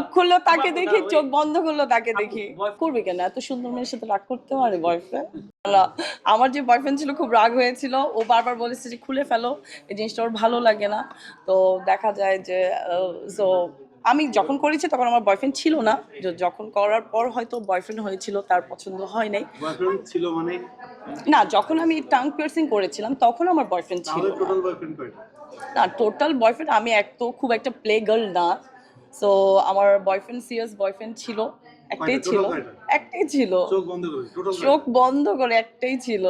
চোখ খুললো তাকে দেখি চোখ বন্ধ করল তাকে দেখি। করবে কেন? এত সুন্দর মেয়ের সাথে রাগ করতে পারে বয়ফ্রেন্ড আমার যে বয়ফ্রেন্ড ছিল খুব রাগ হয়েছিল। ও বারবার বলেছে যে খুলে ফেলো এই জিনিসটা ওর ভালো লাগে না। তো দেখা যায় যে সো আমি যখন করেছি তখন আমার বয়ফ্রেন্ড ছিল না। যখন করার পর হয়তো বয়ফ্রেন্ড হয়েছিল তার পছন্দ হয় নাই। বয়ফ্রেন্ড ছিল মানে? না যখন আমি টাং পিয়ার্সিং করেছিলাম তখন আমার বয়ফ্রেন্ড ছিল। না। টোটাল বয়ফ্রেন্ড না টোটাল বয়ফ্রেন্ড আমি এক তো খুব একটা প্লে গার্ল না। সো আমার বয়ফ্রেন্ড সিরিয়াস বয়ফ্রেন্ড ছিল একটাই ছিল। একটাই ছিল। চোখ বন্ধ করে টোটাল চোখ বন্ধ করে একটাই ছিল।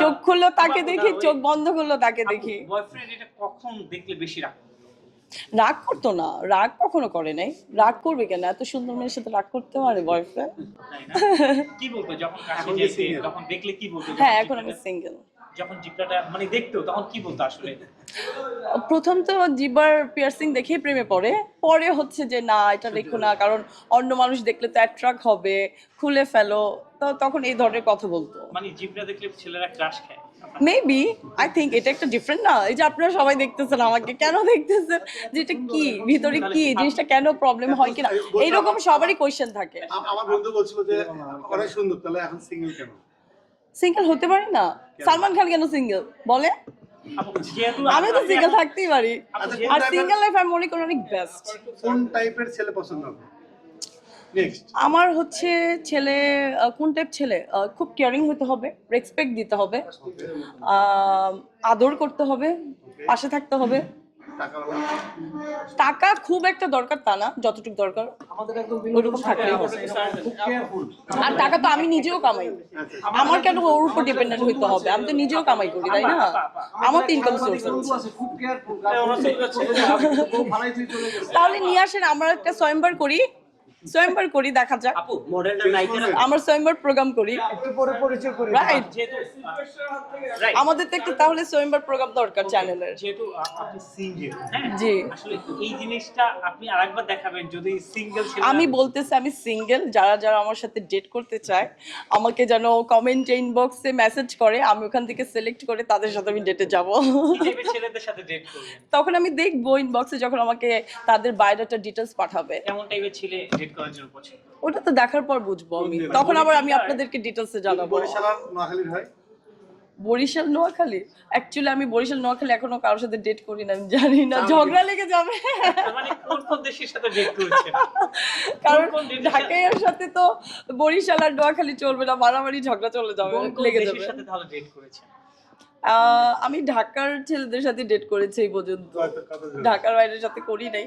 চোখ খুললো তাকে দেখি চোখ বন্ধ করল তাকে দেখি। কখন দেখলে বেশি রাগ রাগ করতো না। রাগ কখনো করে নাই। রাগ করবে কেন? এত সুন্দর মেয়ের সাথে রাগ করতে পারে বয়ফ্রেন্ড কি বলতো যখন? তখন দেখলে কি বলতো? হ্যাঁ এখন আমি সিঙ্গেল যখন জিপটাটা মানে দেখতো তখন কি বলতো আসলে? প্রথম তো জিবার পিয়ার্সিং দেখেই প্রেমে পড়ে পরে হচ্ছে যে না এটা রেখো না কারণ অন্য মানুষ দেখলে তো অ্যাট্রাক্ট হবে খুলে ফেলো তো তখন এই ধরনের কথা বলতো। মানে জিপটা দেখলে ছেলেরা ক্রাশ খায়। মেবি আই থিঙ্ক এটা একটা ডিফারেন্ট না এই যে আপনারা সবাই দেখতেছেন আমাকে কেন দেখতেছেন? যে এটা কি ভিতরে কি জিনিসটা কেন প্রবলেম হয় কিনা? এইরকম সবারই কোয়েশ্চেন থাকে। আমার বন্ধু বলছিল যে অনেক সুন্দর তাহলে এখন সিঙ্গেল কেন? সিঙ্গেল হতে পারি না। সালমান খান কেন সিঙ্গেল বলে? আমি তো সিঙ্গেল থাকতেই পারি। আর সিঙ্গেল লাইফ আমি মনে করি অনেক বেস্ট কোন টাইপের ছেলে পছন্দ আমার হচ্ছে ছেলে কোন টাইপ ছেলে? আহ, খুব কেয়ারিং হতে হবে রেসপেক্ট দিতে হবে আহ, আদর করতে হবে পাশে থাকতে হবে। টাকা টাকা খুব একটা দরকার তা না যতটুকু দরকার। ওইরকম থাকলেই আর টাকা তো আমি নিজেও কামাই। আমার কেন ওর উপর ডিপেন্ডেন্ট হইতে হবে? আমি তো নিজেও কামাই করি তাই না? আমার তো ইনকাম সোর্স তাহলে নিয়ে আসেন আমরা একটা স্বয়ংবার করি। স্বয়ংবার করি দেখা যাক। আপু মডেলটা নায়িকা আমার স্বয়ংবার প্রোগ্রাম করি। রাইট যেহেতু রাইট আমাদের তো একটু তাহলে স্বয়ংবার প্রোগ্রাম দরকার চ্যানেলের যেহেতু আপনি সিঙ্গেল হ্যাঁ জি। আসলে এই জিনিসটা আপনি আরেকবার দেখাবেন যদি সিঙ্গেল আমি বলতেছি আমি সিঙ্গেল যারা যারা আমার সাথে ডেট করতে চায় আমাকে যেন কমেন্ট ইনবক্সে মেসেজ করে আমি ওখান থেকে সিলেক্ট করে তাদের সাথে আমি ডেটে যাব। ছেলেদের সাথে ডেট তখন আমি দেখব ইনবক্সে যখন আমাকে তাদের বায়োডাটা ডিটেলস পাঠাবে। কেমন টাইপের ছেলে ডেট ওটা তো দেখার পর বুঝব আমি। তখন আবার আমি আপনাদেরকে ডিটেলসে জানাব। বরিশাল নোয়াখালীর হয়? বরিশাল নোয়াখালী? অ্যাকচুয়ালি আমি বরিশাল নোয়াখালী এখনও কারোর সাথে ডেট করি না আমি জানি না। ঝগড়া লেগে যাবে। মানে কোন কোন দেশের সাথে ডেট করেছেন? কারণ ঢাকাইয়ের সাথে তো বরিশাল আর নোয়াখালী চলবে না মারামারি ঝগড়া চলে যাবে লেগে দেশের যাবে। সাথে তাহলে ডেট করেছেন? আহ, আমি ঢাকার ছেলেদের সাথে ডেট করেছি এই পর্যন্ত। ঢাকার বাইরের সাথে করি নাই।